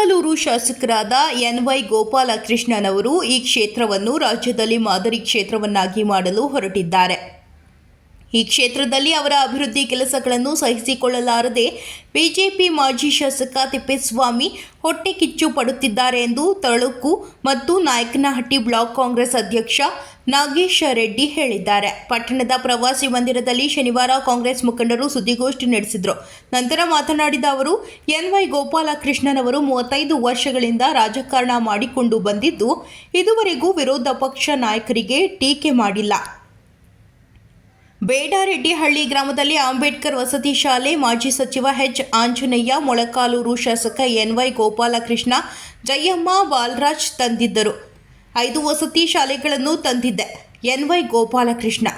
ಮೊಳಕಾಲೂರು ಶಾಸಕರಾದ N Y ಗೋಪಾಲಕೃಷ್ಣನವರು ಈ ಕ್ಷೇತ್ರವನ್ನು ರಾಜ್ಯದಲ್ಲಿ ಮಾದರಿ ಕ್ಷೇತ್ರವನ್ನಾಗಿ ಮಾಡಲು ಹೊರಟಿದ್ದಾರೆ. ಈ ಕ್ಷೇತ್ರದಲ್ಲಿ ಅವರ ಅಭಿವೃದ್ಧಿ ಕೆಲಸಗಳನ್ನು ಸಹಿಸಿಕೊಳ್ಳಲಾರದೆ ಬಿಜೆಪಿ ಮಾಜಿ ಶಾಸಕ ತಿಪ್ಪೇಸ್ವಾಮಿ ಹೊಟ್ಟೆ ಕಿಚ್ಚು ಪಡುತ್ತಿದ್ದಾರೆ ಎಂದು ತಾಲೂಕು ಮತ್ತು ನಾಯಕನಹಟ್ಟಿ ಬ್ಲಾಕ್ ಕಾಂಗ್ರೆಸ್ ಅಧ್ಯಕ್ಷ ನಾಗೇಶ ರೆಡ್ಡಿ ಹೇಳಿದ್ದಾರೆ. ಪಟ್ಟಣದ ಪ್ರವಾಸಿ ಮಂದಿರದಲ್ಲಿ ಶನಿವಾರ ಕಾಂಗ್ರೆಸ್ ಮುಖಂಡರು ಸುದ್ದಿಗೋಷ್ಠಿ ನಡೆಸಿದರು. ನಂತರ ಮಾತನಾಡಿದ ಅವರು ಎನ್ ವೈ ಗೋಪಾಲಕೃಷ್ಣನವರು ಮೂವತ್ತೈದು ವರ್ಷಗಳಿಂದ ರಾಜಕಾರಣ ಮಾಡಿಕೊಂಡು ಬಂದಿದ್ದು, ಇದುವರೆಗೂ ವಿರೋಧ ಪಕ್ಷ ನಾಯಕರಿಗೆ ಟೀಕೆ ಮಾಡಿಲ್ಲ. ಬೇಡಾರೆಡ್ಡಿಹಳ್ಳಿ ಗ್ರಾಮದಲ್ಲಿ ಅಂಬೇಡ್ಕರ್ ವಸತಿ ಶಾಲೆ ಮಾಜಿ ಸಚಿವ ಎಚ್. ಆಂಜನೇಯ, ಮೊಳಕಾಲೂರು ಶಾಸಕ ಎನ್ವೈ ಗೋಪಾಲಕೃಷ್ಣ, ಜಯಮ್ಮ ಬಾಲರಾಜ್ ತಂದಿದ್ದರು. ಐದು ವಸತಿ ಶಾಲೆಗಳನ್ನು ತಂದಿದ್ದೆ. N Y Gopalakrishna.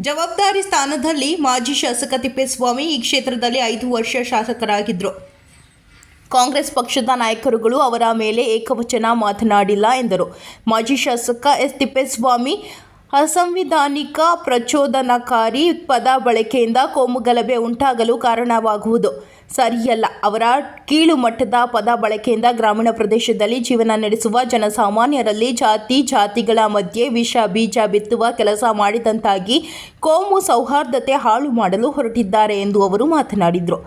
ಜವಾಬ್ದಾರಿ ಸ್ಥಾನದಲ್ಲಿ ಮಾಜಿ ಶಾಸಕ ತಿಪ್ಪೇಸ್ವಾಮಿ ಈ ಕ್ಷೇತ್ರದಲ್ಲಿ ಐದು ವರ್ಷ ಶಾಸಕರಾಗಿದ್ದರು ಕಾಂಗ್ರೆಸ್ ಪಕ್ಷದ ನಾಯಕರುಗಳು ಅವರ ಮೇಲೆ ಏಕವಚನ ಮಾತನಾಡಿಲ್ಲ ಎಂದರು. ಮಾಜಿ ಶಾಸಕ ಎಸ್ ತಿಪ್ಪೇಸ್ವಾಮಿ ಅಸಂವಿಧಾನಿಕ ಪ್ರಚೋದನಕಾರಿ ಪದ ಬಳಕೆಯಿಂದ ಕೋಮುಗಲಭೆ ಉಂಟಾಗಲು ಕಾರಣವಾಗುವುದು. ಸರಿಯಲ್ಲ, ಅವರ ಕೀಳು ಮಟ್ಟದ ಪದ ಬಳಕೆಯಿಂದ ಗ್ರಾಮೀಣ ಪ್ರದೇಶದಲ್ಲಿ ಜೀವನ ನಡೆಸುವ ಜನಸಾಮಾನ್ಯರಲ್ಲಿ ಜಾತಿ, ಜಾತಿಗಳ ಮಧ್ಯೆ ವಿಷ, ಬೀಜ ಬಿತ್ತುವ ಕೆಲಸ ಮಾಡಿದಂತಾಗಿ ಕೋಮು ಸೌಹಾರ್ದತೆ ಹಾಳು ಮಾಡಲು ಹೊರಟಿದ್ದಾರೆ ಎಂದು ಅವರು ಮಾತನಾಡಿದರು.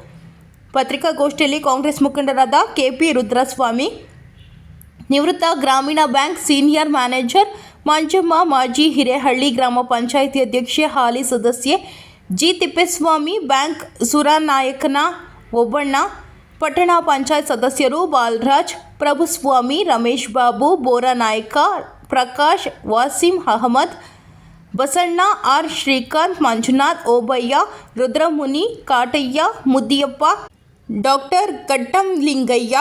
ಪತ್ರಿಕಾಗೋಷ್ಠಿಯಲ್ಲಿ ಕಾಂಗ್ರೆಸ್ ಮುಖಂಡರಾದ ಕೆಪಿ ರುದ್ರಸ್ವಾಮಿ ನಿವೃತ್ತ ಗ್ರಾಮೀಣ ಬ್ಯಾಂಕ್ ಸೀನಿಯರ್ ಮ್ಯಾನೇಜರ್ ಮಂಜಮ್ಮ ಮಾಜಿ ಹಿರೇಹಳ್ಳಿ ಗ್ರಾಮ ಪಂಚಾಯಿತಿ ಅಧ್ಯಕ್ಷೆ ಹಾಲಿ ಸದಸ್ಯೆ ಜಿ ತಿಪ್ಪೇಸ್ವಾಮಿ ಬ್ಯಾಂಕ್ ಸುರನಾಯಕನ ಒಬ್ಬಣ್ಣ ಪಟ್ಟಣ ಪಂಚಾಯತ್ ಸದಸ್ಯರು Balaraj Prabhuswamy Ramesh Babu ಬೋರನಾಯಕ Prakash Wasim Ahmed Basanna R Srikanth Manjunath Obayya Rudramuni ಕಾಟಯ್ಯ Mudiyappa doctor ಕಟ್ಟಂಲಿಂಗಯ್ಯ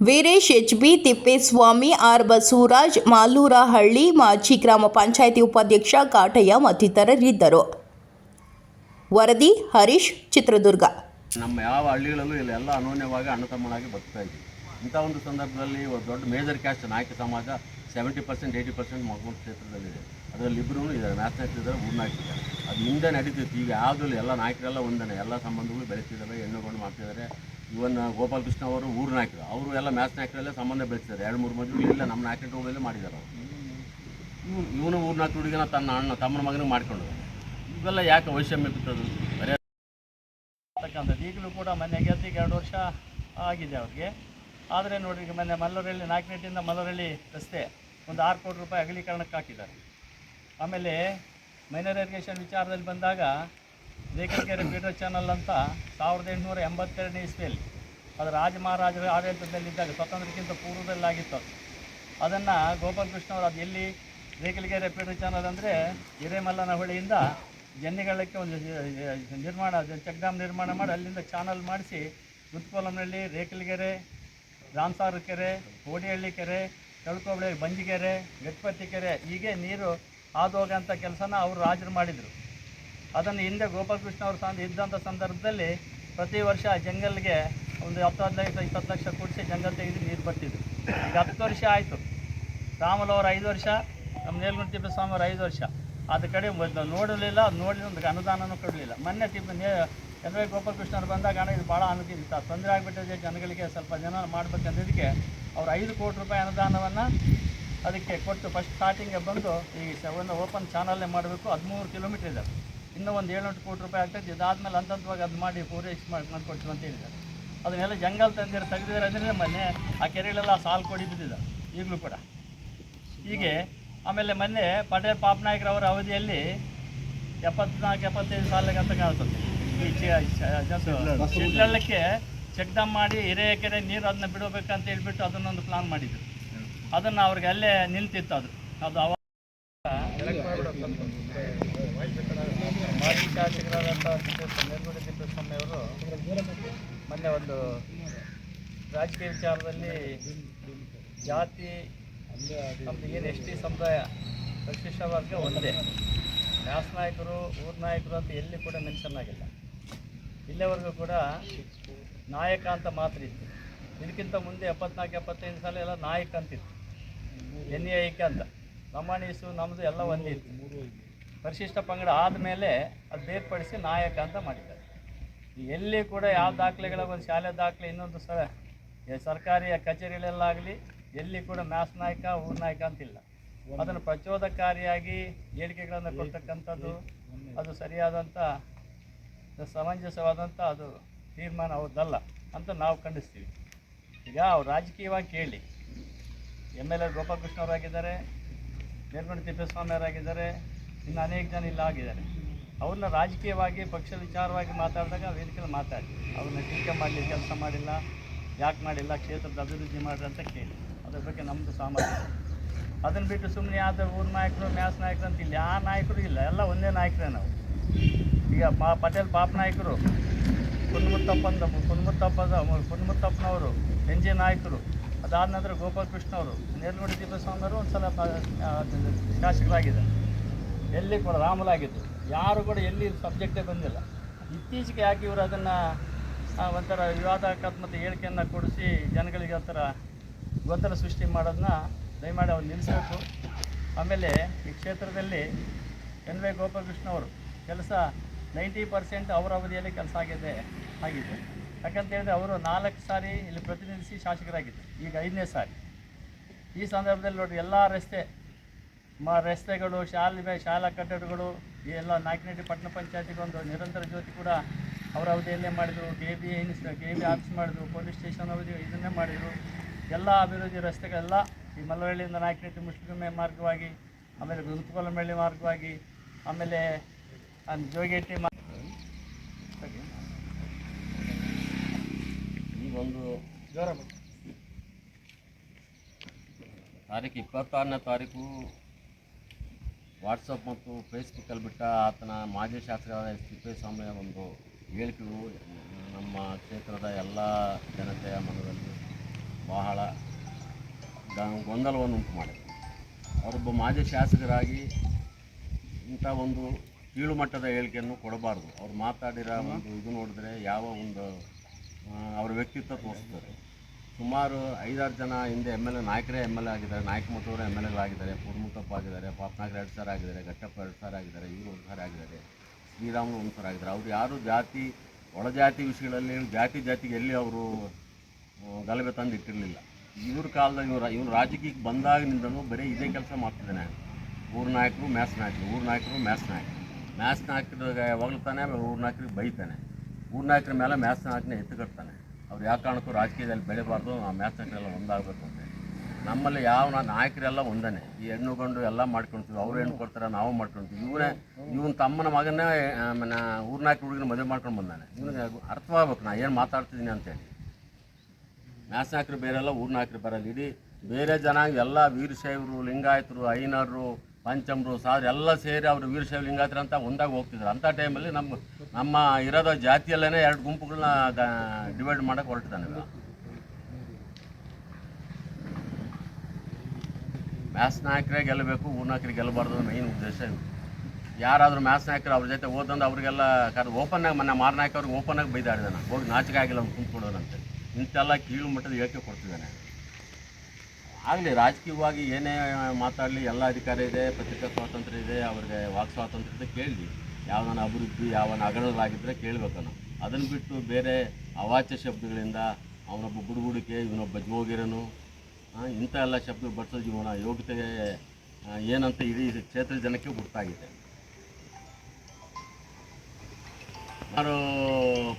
Veeresh H B, Thippeswamy, R Basavaraj Malurahalli ಮಾಜಿ ಗ್ರಾಮ ಪಂಚಾಯಿತಿ ಉಪಾಧ್ಯಕ್ಷ ಕಾಟಯ್ಯ ಮತ್ತಿತರರಿದ್ದರು. ವರದಿ ಹರೀಶ್, ಚಿತ್ರದುರ್ಗ. ನಮ್ಮ ಯಾವ ಹಳ್ಳಿಗಳಲ್ಲೂ ಇಲ್ಲೆಲ್ಲ ಅನೋನ್ಯವಾಗಿ ಅಣ್ಣ ತಮ್ಮನಾಗಿ ಬದುಕ್ತಾ ಇದ್ವಿ. ಇಂಥ ಒಂದು ಸಂದರ್ಭದಲ್ಲಿ ದೊಡ್ಡ ಮೇಜರ್ ಕ್ಯಾಸ್ಟ್ ನಾಯಕ ಸಮಾಜ ಸೆವೆಂಟಿ ಪರ್ಸೆಂಟ್ ಏಯ್ಟಿ ಪರ್ಸೆಂಟ್ ಮಗು ಕ್ಷೇತ್ರದಲ್ಲಿದೆ ಅದರಲ್ಲಿ ಇಬ್ಬರೂ ಇದ್ದಾರೆ ಮ್ಯಾಚ್ ಇದ್ದಾರೆ ಊರು ನಾಯಕಿದ್ದಾರೆ ಅದು ಹಿಂದೆ ನಡೀತಿತ್ತು. ಈಗ ಯಾವುದ್ರಲ್ಲಿ ಎಲ್ಲ ನಾಯಕರೆಲ್ಲ ಒಂದನೇ ಎಲ್ಲ ಸಂಬಂಧಗಳು ಬೆಳೆಸಿದ್ದಾರೆ ಹೆಣ್ಣುಗಳು ಮಾಡ್ತಿದ್ದಾರೆ. ಇವನ್ ಗೋಪಾಲ್ ಕೃಷ್ಣ ಅವರು ಊರು ನಾಯಕರು. ಅವರು ಎಲ್ಲ ಮ್ಯಾಚ್ ನಾಯಕರಲ್ಲೇ ಸಂಬಂಧ ಬೆಳೆಸಿದ್ದಾರೆ. ಎರಡು, ಮೂರು ಮದುವೆ ಇಲ್ಲ ನಮ್ಮ ನಾಯಕರುಗಳಲ್ಲೇ ಮಾಡಿದ್ದಾರೆ ಅವರು. ಇವನು ಇವನು ಊರು ನಾಲ್ಕು ಹುಡುಗನ ತನ್ನ ಅಣ್ಣ, ತಮ್ಮನ ಮಗನಿಗೆ ಮಾಡ್ಕೊಂಡು ಇವೆಲ್ಲ ಯಾಕೆ ವೈಷಮ್ಯ ಬಿತ್ತದ ಬರೀ ಅಂತಕ್ಕಂಥದ್ದು. ಈಗಲೂ ಕೂಡ ಮೊನ್ನೆ ಗೆದ್ದಿಗೆ ಎರಡು ವರ್ಷ ಆಗಿದೆ ಅವ್ರಿಗೆ. ಆದರೆ ನೋಡಿ, ಈಗ ಮೊನ್ನೆ ಮಲ್ಲೂರಲ್ಲಿ ನಾಲ್ಕನೇಟಿಂದ ಮಲ್ಲೂರಲ್ಲಿ ರಸ್ತೆ ಒಂದು ಆರು ಕೋಟಿ ರೂಪಾಯಿ ಅಗಲೀಕರಣಕ್ಕೆ ಹಾಕಿದ್ದಾರೆ. ಆಮೇಲೆ ಮೈನರ್ ಇರಿಗೇಷನ್ ವಿಚಾರದಲ್ಲಿ ಬಂದಾಗ ರೇಖಲ್ಕೆರೆ ಪೀಠ ಚಾನಲ್ ಅಂತ ಸಾವಿರದ ಎಂಟುನೂರ ಎಂಬತ್ತೆರಡನೇ ಇಸ್ವಿಯಲ್ಲಿ ಅದು ರಾಜ ಮಹಾರಾಜರ ಆಡಳಿತದಲ್ಲಿದ್ದಾಗ ಸ್ವಾತಂತ್ರ್ಯಕ್ಕಿಂತ ಪೂರ್ವದಲ್ಲಾಗಿತ್ತು. ಅದು ಅದನ್ನು ಗೋಪಾಲಕೃಷ್ಣ ಅವರು ಅದು ಎಲ್ಲಿ ರೇಖಲಗೆರೆ ಪೀಠ ಚಾನಲ್ ಅಂದರೆ ಹಿರೇಮಲ್ಲನ ಹೊಳೆಯಿಂದ ಜನ್ನಿಗಳಕ್ಕೆ ಒಂದು ನಿರ್ಮಾಣ ಚೆಕ್ ಡ್ಯಾಮ್ ನಿರ್ಮಾಣ ಮಾಡಿ ಅಲ್ಲಿಂದ ಚಾನಲ್ ಮಾಡಿಸಿ ಗುತ್ಕೋಲಂನಲ್ಲಿ ರೇಖಲಗೆರೆ, ರಾಮಸಾರು ಕೆರೆ ಕೋಡಿಹಳ್ಳಿ ಕೆರೆ ತಳ್ಕೋಬಳೆ ಬಂಜಿಗೆರೆ ಗಟ್ಪತಿ ಕೆರೆ ಹೀಗೆ ನೀರು ಹಾದು ಹೋಗೋಂಥ ಕೆಲಸನ ಅವರು ರಾಜರು ಮಾಡಿದರು. ಅದನ್ನು ಹಿಂದೆ ಗೋಪಾಲಕೃಷ್ಣ ಅವರು ಸಂದ ಇದ್ದಂಥ ಸಂದರ್ಭದಲ್ಲಿ ಪ್ರತಿ ವರ್ಷ ಜಂಗಲ್ಗೆ ಒಂದು ಹತ್ತು ಹದಿನೈದು ಇಪ್ಪತ್ತು ಲಕ್ಷ ಕೊಡಿಸಿ ಜಂಗಲ್ ತೆಗೆದು ನೀರು ಬರ್ತಿದ್ರು ಈಗ ಹತ್ತು ವರ್ಷ ಆಯಿತು. ಅವರು ಐದು ವರ್ಷ, ನಮ್ಮ ನೇಲ್ಗುಂಡ ತಿಪ್ಪೇಸ್ವಾಮಿ ಅವರು ಐದು ವರ್ಷ. ಅದ ಕಡೆ ನೋಡಲಿಲ್ಲ, ಅದು ನೋಡಿ ಒಂದು ಅನುದಾನನೂ ಕೊಡಲಿಲ್ಲ. ಮೊನ್ನೆ ತಿಪ್ಪ ನೇ ಎನ್ ವೈ ಗೋಪಾಲಕೃಷ್ಣ ಅವರು ಬಂದಾಗ ಹಣ ಇದು ಭಾಳ ಅನುಕೂಲ ತೊಂದರೆ ಆಗಿಬಿಟ್ಟಿದೆ, ಜನಗಳಿಗೆ ಸ್ವಲ್ಪ ಜನ ಮಾಡ್ಬೇಕಂದಿದ್ದಕ್ಕೆ ಅವ್ರು ಐದು ಕೋಟಿ ರೂಪಾಯಿ ಅನುದಾನವನ್ನು ಅದಕ್ಕೆ ಕೊಟ್ಟು ಫಸ್ಟ್ ಸ್ಟಾರ್ಟಿಂಗೆ ಬಂದು ಈ ಒಂದು ಓಪನ್ ಚಾನಲ್ಲೇ ಮಾಡಬೇಕು. ಹದಿಮೂರು ಕಿಲೋಮೀಟ್ರ್ ಇದೆ ಇನ್ನೂ ಒಂದು ಏಳೆಂಟು ಕೋಟಿ ರೂಪಾಯಿ ಆಗ್ತದೆ ಇದಾದ್ಮೇಲೆ ಹಂತ ಹಂತವಾಗಿ ಅದು ಮಾಡಿ ಪೂರೈಸಿ ಮಾಡಿ ಮಾಡಿಕೊಡ್ತೀವಿ ಅಂತ ಹೇಳಿದ್ದಾರೆ. ಅದನ್ನೆಲ್ಲ ಜಂಗಲ್ ತಂದಿರೋ ತೆಗೆದಿದ್ದಾರೆ ಅಂದರೆ ಮೊನ್ನೆ ಆ ಕೆರೆಗಳೆಲ್ಲ ಸಾಲು ಕೊಡಿ ಬಿದ್ದಿದೆ. ಈಗಲೂ ಕೂಡ. ಹೀಗೆ ಆಮೇಲೆ ಮೊನ್ನೆ ಪಟೇಲ್ ಪಾಪನಾಯಕರವರ ಅವಧಿಯಲ್ಲಿ ಎಪ್ಪತ್ನಾಲ್ಕು, ಎಪ್ಪತ್ತೈದು ಸಾಲಿಗೆ ಅಂತ ಕಾಣಿಸುತ್ತೆ. ಈ ಚಿತ್ರಳ್ಳಕ್ಕೆ ಚೆಕ್ ಡಮ್ ಮಾಡಿ ಹಿರೇಕೆರೆ ನೀರು ಅದನ್ನ ಬಿಡಬೇಕಂತ ಹೇಳ್ಬಿಟ್ಟು ಅದನ್ನೊಂದು ಪ್ಲಾನ್ ಮಾಡಿದ್ರು. ಅದನ್ನು ಅವ್ರಿಗೆ ಅಲ್ಲೇ ನಿಂತಿತ್ತು ಅದು. ಅದು ಅವಾಗ ಮಾಜಿ ನೆರಗುಡಿ ತಿಪ್ಪೇಸ್ವಾಮಿ ಅವರು. ಮೊನ್ನೆ ಒಂದು ರಾಜಕೀಯ ವಿಚಾರದಲ್ಲಿ ಜಾತಿ, ನಮ್ದು ಏನು ಎಸ್ ಟಿ ಸಮುದಾಯ ಪರಿಶಿಷ್ಟ ವರ್ಗ ಒಂದೇ. ನ್ಯಾಸ್ ನಾಯಕರು, ಊರ್ ನಾಯಕರು ಅಂತ ಎಲ್ಲಿ ಕೂಡ ಮೆನ್ಷನ್ ಆಗಿಲ್ಲ. ಇಲ್ಲಿವರೆಗೂ ಕೂಡ ನಾಯಕ ಅಂತ ಮಾತ್ರ ಇತ್ತು. ಇದಕ್ಕಿಂತ ಮುಂದೆ ಎಪ್ಪತ್ನಾಲ್ಕು, ಎಪ್ಪತ್ತೈದು ಸಾಲ ಎಲ್ಲ ನಾಯಕ ಅಂತಿತ್ತು. ಎನ್ ಎ ಅಂತ. ಪ್ರಮಾಣಿಸು ನಮ್ಮದು ಎಲ್ಲ ಒಂದೇ ಇತ್ತು. ಪರಿಶಿಷ್ಟ ಪಂಗಡ ಆದಮೇಲೆ ಅದು ಬೇರ್ಪಡಿಸಿ ನಾಯಕ ಅಂತ ಮಾಡಿದ್ದಾರೆ. ಎಲ್ಲಿ ಕೂಡ ಯಾವ ದಾಖಲೆಗಳ ಒಂದು ಶಾಲೆ ದಾಖಲೆ ಇನ್ನೊಂದು ಸ ಸರ್ಕಾರಿಯ ಸರ್ಕಾರಿ ಕಚೇರಿಗಳಲ್ಲಾಗಲಿ ಎಲ್ಲಿ ಕೂಡ ಮ್ಯಾಸ್ ನಾಯಕ, ಊರ್ ನಾಯಕ ಅಂತಿಲ್ಲ. ಅದನ್ನು ಪ್ರಚೋದಕಾರಿಯಾಗಿ ಹೇಳಿಕೆಗಳನ್ನು ಕೊಡ್ತಕ್ಕಂಥದ್ದು, ಅದು ಸರಿಯಾದಂಥ, ಸಮಂಜಸವಾದಂಥ ಅದು ತೀರ್ಮಾನ ಅವ್ರದ್ದಲ್ಲ ಅಂತ ನಾವು ಖಂಡಿಸ್ತೀವಿ. ಈಗ ಅವ್ರು ರಾಜಕೀಯವಾಗಿ ಕೇಳಿ. ಎಂ ಎಲ್ ಎ ಗೋಪಾಲಕೃಷ್ಣ ಅವರಾಗಿದ್ದಾರೆ, ನಿರ್ಮಲ ತಿಪ್ಪೇಸ್ವಾಮಿ ಅವರಾಗಿದ್ದಾರೆ ಇನ್ನು ಅನೇಕ ಜನ ಇಲ್ಲ ಆಗಿದ್ದಾರೆ. ಅವ್ರನ್ನ ರಾಜಕೀಯವಾಗಿ, ಪಕ್ಷ ವಿಚಾರವಾಗಿ ಮಾತಾಡಿದಾಗ ವೇದಿಕೆಯಲ್ಲಿ ಮಾತಾಡಿ ಅವ್ರನ್ನ ಟೀಕೆ ಮಾಡಲಿ, ಕೆಲಸ ಮಾಡಿಲ್ಲ, ಯಾಕೆ ಮಾಡಿಲ್ಲ, ಕ್ಷೇತ್ರದ ಅಭಿವೃದ್ಧಿ ಮಾಡಿರಿ ಅಂತ ಕೇಳಿ. ಅದ್ರ ಬಗ್ಗೆ ನಮ್ಮದು ಸಾಮರ್ಥ್ಯ. ಅದನ್ನು ಬಿಟ್ಟು ಸುಮ್ಮನೆ ಆದ ಊರ್ ನಾಯಕರು, ಮ್ಯಾಸ್ ನಾಯಕರು ಅಂತ ಇಲ್ಲಿ. ಆ ನಾಯಕರು ಇಲ್ಲ. ಎಲ್ಲ ಒಂದೇ ನಾಯಕರೇ ನಾವು. ಈಗ ಪಾ ಪಟೇಲ್ ಪಾಪ ನಾಯಕರು, ಕುನ್ಮುತ್ತಪ್ಪಂದ, ಕುನ್ಮುತ್ತಪ್ಪದ, ಕುನ್ಮುತ್ತಪ್ಪನವರು, ಎನ್ ಜೆ ನಾಯಕರು ಅದಾದ ನಂತರ ಗೋಪಾಲಕೃಷ್ಣ ಅವರು ನೇರ್ಮಡಿ ತಿಪ್ಪಸ್ವಾಮಿಯವರು ಒಂದು ಸಲ ಶಾಸಕರಾಗಿದ್ದಾರೆ. ಎಲ್ಲಿ ಕೂಡ ರಾಮಲಾಗಿದ್ದು ಯಾರು ಕೂಡ ಎಲ್ಲಿ ಸಬ್ಜೆಕ್ಟೇ ಬಂದಿಲ್ಲ. ಇತ್ತೀಚೆಗೆ ಯಾಕೆ ಇವರು ಅದನ್ನು ಒಂಥರ ವಿವಾದಾತ್ಮಕ ಹೇಳಿಕೆಯನ್ನು ಕೊಡಿಸಿ ಜನಗಳಿಗೆ ಒಂಥರ ಗೊಂದಲ ಸೃಷ್ಟಿ ಮಾಡೋದನ್ನ ದಯಮಾಡಿ ಅವ್ರು ನಿಲ್ಲಿಸಬೇಕು. ಆಮೇಲೆ ಈ ಕ್ಷೇತ್ರದಲ್ಲಿ ಎನ್ ವೈ ಗೋಪಾಲಕೃಷ್ಣ ಅವರು ಕೆಲಸ ನೈಂಟಿ ಪರ್ಸೆಂಟ್ ಅವರ ಅವಧಿಯಲ್ಲಿ ಕೆಲಸ ಆಗಿದೆ ಆಗಿದೆ ಯಾಕಂತ ಹೇಳಿದ್ರೆ ಅವರು ನಾಲ್ಕು ಸಾರಿ ಇಲ್ಲಿ ಪ್ರತಿನಿಧಿಸಿ ಶಾಸಕರಾಗಿದ್ದರು. ಈಗ ಐದನೇ ಸಾರಿ. ಈ ಸಂದರ್ಭದಲ್ಲಿ ನೋಡಿ ಎಲ್ಲ ರಸ್ತೆ ಮ ರಸ್ತೆಗಳು ಶಾಲೆ ಶಾಲಾ ಕಟ್ಟಡಗಳು ಈ ಎಲ್ಲ ನಾಯಕನಹಟ್ಟಿ ಪಟ್ಟಣ ಪಂಚಾಯತಿಗೆ ಒಂದು ನಿರಂತರ ಜ್ಯೋತಿ ಕೂಡ ಅವರ ಅವಧಿಯಲ್ಲೇ ಮಾಡಿದರು. K B K B office ಮಾಡಿದರು ಪೊಲೀಸ್ ಸ್ಟೇಷನ್ ಅವಧಿ ಇದನ್ನೇ ಮಾಡಿದರು. ಎಲ್ಲ ಅಭಿವೃದ್ಧಿ ರಸ್ತೆಗಳೆಲ್ಲ ಈ ಮಲ್ಲವಳ್ಳಿಯಿಂದ ನಾಯಕನಹಟ್ಟಿ ಮುಸ್ಲಿಮೆ ಮಾರ್ಗವಾಗಿ ಆಮೇಲೆ ಗುಂತುಕೊಲಮಳ್ಳಿ ಮಾರ್ಗವಾಗಿ ಆಮೇಲೆ ಆ ಜೋಗಿಹಟ್ಟಿ ಮಾ ಒಂದು ಜೋರ ತಾರೀಕು ಇಪ್ಪತ್ತಾರನೇ ತಾರೀಕು ವಾಟ್ಸಪ್ ಮತ್ತು ಫೇಸ್ಬುಕ್ಕಲ್ಲಿ ಬಿಟ್ಟ ಆತನ ಮಾಜಿ ಶಾಸಕರಾದ ಎಸ್. ತಿಪ್ಪೇಸ್ವಾಮಿಯ ಒಂದು ಹೇಳಿಕೆಗಳು ನಮ್ಮ ಕ್ಷೇತ್ರದ ಎಲ್ಲ ಜನತೆಯ ಮನದಲ್ಲಿ ಬಹಳ ಗೊಂದಲವನ್ನು ಉಂಟು ಮಾಡಿದೆ ಅವರೊಬ್ಬ ಮಾಜಿ ಶಾಸಕರಾಗಿ ಇಂಥ ಒಂದು ಕೀಳುಮಟ್ಟದ ಹೇಳಿಕೆಯನ್ನು ಕೊಡಬಾರ್ದು. ಅವ್ರು ಮಾತಾಡಿರೋ ಒಂದು ಇದು ನೋಡಿದ್ರೆ ಯಾವ ಒಂದು ಅವರ ವ್ಯಕ್ತಿತ್ವ ತೋರಿಸ್ತಾರೆ ಸುಮಾರು ಐದಾರು ಜನ ಹಿಂದೆ ಎಂ ಎಲ್ ಎ ನಾಯಕರೇ ಎಂ ಎಲ್ ಎ ಆಗಿದ್ದಾರೆ, ನಾಯಕ ಮಟ್ಟವರು ಎಂ ಎಲ್ ಎಗಳಾಗಿದ್ದಾರೆ ಪೂರ್ಮುತ್ತಪ್ಪ ಆಗಿದ್ದಾರೆ ಪಾಪನಾಗರ ಎರಡು ಸಾವಿರ ಆಗಿದ್ದಾರೆ, ಘಟ್ಟಪ್ಪ ಎರಡು ಸಾವಿರ ಆಗಿದ್ದಾರೆ, ಇವರು ಒಂದು ಸಾರ್ ಆಗಿದ್ದಾರೆ ಶ್ರೀರಾಮುಲು ಒಂದು ಸಾರ್ ಆಗಿದ್ದಾರೆ. ಅವರು ಯಾರು ಜಾತಿ ಒಳಜಾತಿ ವಿಷಯಗಳಲ್ಲಿ ಜಾತಿ ಜಾತಿಗೆ ಎಲ್ಲಿ ಅವರು ಗಲಭೆ ತಂದು ಇಟ್ಟಿರಲಿಲ್ಲ. ಇವ್ರ ಕಾಲ್ದಾಗ ಇವರು ಇವನು ರಾಜಕೀಯಕ್ಕೆ ಬಂದಾಗಿನಿಂದನೂ ಬರೀ ಇದೇ ಕೆಲಸ ಮಾಡ್ತಿದ್ದಾನೆ. ಊರು ನಾಯಕರು, ಮ್ಯಾಸ್ ನಾಯಕರು, ಊರು ನಾಯಕರು, ಮ್ಯಾಸ್ ನಾಯಕರು ಮ್ಯಾಸ್ ನಾಯಕರಿಗೆ ತಾನೆ ಊರ್ ನಾಯಕರಿಗೆ ಬೈತಾನೆ. ಊರು ನಾಯಕರ ಮೇಲೆ ಮ್ಯಾಸ್ ನಾಯಕನ ಎತ್ತುಕಟ್ತಾನೆ ಅವ್ರು ಯಾವ ಕಾರಣಕ್ಕೂ ರಾಜಕೀಯದಲ್ಲಿ ಬೆಳೆಬಾರ್ದು, ಆ ನಾಯಕರೆಲ್ಲ ಒಂದಾಗಬೇಕು ಅಂತ ನಮ್ಮಲ್ಲಿ ಯಾವ ನಾಯಕರೆಲ್ಲ ಒಂದನೇ. ಈ ಹೆಣ್ಣು ಗಂಡು ಎಲ್ಲ ಮಾಡ್ಕೊಳ್ತೀವಿ ಅವ್ರು ಹೆಣ್ಣು ಕೊಡ್ತಾರೆ, ನಾವು ಮಾಡ್ಕೊಳ್ತೀವಿ ಇವನೇ ಇವನ್ ತಮ್ಮನ ಮಗನೇ ಆಮೇಲೆ ಊರ್ ನಾಯಕ ಹುಡುಗನ ಮದುವೆ ಮಾಡ್ಕೊಂಡು ಬಂದಾನೆ. ಇವನಿಗೆ ಅರ್ಥವಾಗ್ಬೇಕು, ನಾ ಏನು ಮಾತಾಡ್ತಿದ್ದೀನಿ ಅಂತೇಳಿ ಮ್ಯಾಥ್ ನಾಯಕರು ಬೇರೆಲ್ಲ ಊರ್ ನಾಯಕರು ಬರಲ್ಲ. ಇಡೀ ಬೇರೆ ಜನಾಂಗ ಎಲ್ಲ ವೀರಶೈವರು, ಲಿಂಗಾಯತರು ಐನರು ಪಂಚಮರು ಸಾದ್ರು ಎಲ್ಲ ಸೇರಿ ಅವರು ವೀರಶೈವ ಅಂತ ಒಂದಾಗಿ ಹೋಗ್ತಿದ್ರು. ಅಂಥ ಟೈಮಲ್ಲಿ ನಮ್ಮ ನಮ್ಮ ಇರೋದ ಜಾತಿಯಲ್ಲೇ ಎರಡು ಗುಂಪುಗಳನ್ನ ಡಿವೈಡ್ ಮಾಡೋಕೆ ಹೊರಟಿದ್ದಾನೆ ಇವ. ಮ್ಯಾಥ್ಸ್ ನಾಯಕರೇ ಗೆಲ್ಲಬೇಕು ಊರ್ ನಾಯಕರಿಗೆ ಗೆಲ್ಲಬಾರ್ದು ಮೈನ್ ಉದ್ದೇಶ ಇದು ಯಾರಾದರೂ ಮ್ಯಾಥ್ಸ್ ನಾಯಕರು ಅವ್ರ ಜೊತೆ ಓದಂದು ಅವರಿಗೆಲ್ಲ ಕರೆದು ಓಪನ್ನಾಗಿ ಮೊನ್ನೆ ಮಾರ್ ನಾಯಕ ಅವ್ರಿಗೆ ಓಪನ್ನಾಗಿ ಬೈದಾಡಿದಾನೆ. ಹೋಗಿ ನಾಚಿಕೆ ಆಗಿಲ್ಲ ಅವ್ನು ಕುಂತ್ಕೊಡೋದಂತೆ. ಇಂಥೆಲ್ಲ ಕೀಳು ಮಟ್ಟದ ಹೇಳಿಕೆ ಕೊಡ್ತಿದ್ದಾನೆ? ಆಗಲಿ, ರಾಜಕೀಯವಾಗಿ ಏನೇ ಮಾತಾಡಲಿ, ಎಲ್ಲ ಅಧಿಕಾರ ಇದೆ ಪತ್ರಿಕಾ ಸ್ವಾತಂತ್ರ್ಯ ಇದೆ, ಅವ್ರಿಗೆ ವಾಕ್ ಸ್ವಾತಂತ್ರ್ಯ ಇದೆ, ಕೇಳಲಿ. ಯಾವನ ಅಭಿವೃದ್ಧಿ ಯಾವನ ಕೇಳಬೇಕು ಕೇಳಬೇಕನ್ನು ಅದನ್ನು ಬಿಟ್ಟು ಬೇರೆ ಅವಾಚ್ಯ ಶಬ್ದಗಳಿಂದ ಅವನೊಬ್ಬ ಗುಡುಗುಡಿಕೆ, ಇವನೊಬ್ಬ ಜೋಗಿರನು ಇಂಥ ಎಲ್ಲ ಶಬ್ದ ಬಡಿಸೋ ಜೀವನ ಯೋಗ್ಯತೆ ಏನಂತ ಇಡೀ ಕ್ಷೇತ್ರ ಜನಕ್ಕೆ ಗೊತ್ತಾಗಿದೆ. ಯಾರು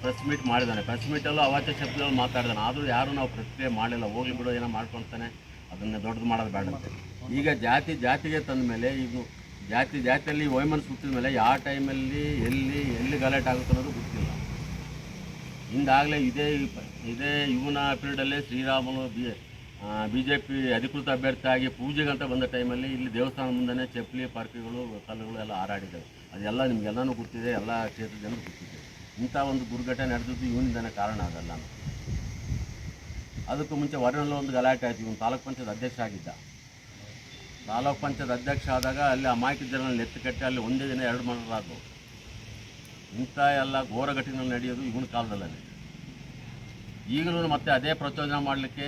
ಪ್ರೆಸ್ ಮೀಟ್ ಮಾಡಿದ್ದಾನೆ ಪ್ರೆಸ್ ಮೀಟಲ್ಲೂ ಅವಾಚ್ಯ ಶಬ್ದಗಳು ಮಾತಾಡಿದಾನೆ. ಆದರೂ ಯಾರೂ ನಾವು ಪ್ರತಿಕ್ರಿಯೆ ಮಾಡಿಲ್ಲ ಹೋಗ್ಲಿ ಬಿಡೋ, ಏನೋ ಮಾಡ್ಕೊಳ್ತಾನೆ ಅದನ್ನು ದೊಡ್ಡದು ಮಾಡೋದು ಬೇಡ ಅಂತ. ಈಗ ಜಾತಿ ಜಾತಿಗೆ ತಂದ ಮೇಲೆ ಈಗ ಜಾತಿ ಜಾತಿಯಲ್ಲಿ ವೈಮನ್ ಸುತ್ತಿದ ಮೇಲೆ ಯಾವ ಟೈಮಲ್ಲಿ ಎಲ್ಲಿ ಎಲ್ಲಿ ಗಲಾಟೆ ಆಗುತ್ತೆ ಅನ್ನೋದು ಗೊತ್ತಿಲ್ಲ. ಹಿಂದಾಗಲೇ ಇದೇ ಇದೇ ಇವನ ಪೀರಿಯಡಲ್ಲೇ ಶ್ರೀರಾಮನು ಬಿ ಬಿ ಜೆ ಪಿ ಅಧಿಕೃತ ಅಭ್ಯರ್ಥಿ ಆಗಿ ಅಂತ ಬಂದ ಟೈಮಲ್ಲಿ ಇಲ್ಲಿ ದೇವಸ್ಥಾನ ಮುಂದೆ ಚಪ್ಪಲಿ, ಪಾರ್ಕಿಗಳು, ಕಲ್ಲುಗಳು ಎಲ್ಲ ಹಾರಾಡಿದ್ದಾವೆ ಅದೆಲ್ಲ ನಿಮಗೆಲ್ಲನೂ ಗೊತ್ತಿದೆ, ಎಲ್ಲ ಕ್ಷೇತ್ರದ ಜನರು ಗೊತ್ತಿದೆ. ಇಂಥ ಒಂದು ದುರ್ಘಟನೆ ನಡೆದಿದ್ದು ಇವನಿಂದನೇ ಕಾರಣ ಅದೆಲ್ಲ ಅದಕ್ಕೂ ಮುಂಚೆ ಹೊರನಲ್ಲಿ ಒಂದು ಗಲಾಟೆ ಆಯಿತು. ಇವನು ತಾಲೂಕ್ ಪಂಚಾಯತ್ ಅಧ್ಯಕ್ಷ ಆಗಿದ್ದ. ತಾಲೂಕ್ ಪಂಚಾಯತ್ ಅಧ್ಯಕ್ಷ ಆದಾಗ ಅಲ್ಲಿ ಅಮಾಯಕ ಜನರಲ್ಲಿ ಎತ್ತು ಕಟ್ಟಿ ಅಲ್ಲಿ ಒಂದೇ ದಿನ ಎರಡು ಮರಣರಾದವು ಇಂಥ ಎಲ್ಲ ಘೋರ ಘಟನೆಗಳು ನಡೆಯೋದು ಇವನ ಕಾಲದಲ್ಲೇ ಈಗಲೂ ಮತ್ತೆ ಅದೇ ಪ್ರಚೋದನೆ ಮಾಡಲಿಕ್ಕೆ,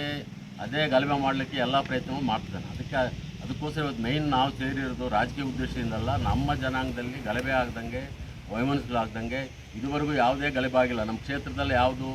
ಅದೇ ಗಲಭೆ ಮಾಡಲಿಕ್ಕೆ ಎಲ್ಲ ಪ್ರಯತ್ನವೂ ಮಾಡ್ತಾನೆ ಅದಕ್ಕೆ ಅದಕ್ಕೋಸ್ಕರ ಇವತ್ತು ಮೈನ್ ನಾವು ಸೇರಿರೋದು ರಾಜಕೀಯ ಉದ್ದೇಶದಿಂದಲ್ಲ ನಮ್ಮ ಜನಾಂಗದಲ್ಲಿ ಗಲಭೆ ಆಗದಂಗೆ ವೈಮನಸ್ಗಳಾಗ್ದಂಗೆ ಇದುವರೆಗೂ ಯಾವುದೇ ಗಲಭೆ ಆಗಿಲ್ಲ. ನಮ್ಮ ಕ್ಷೇತ್ರದಲ್ಲಿ ಯಾವುದು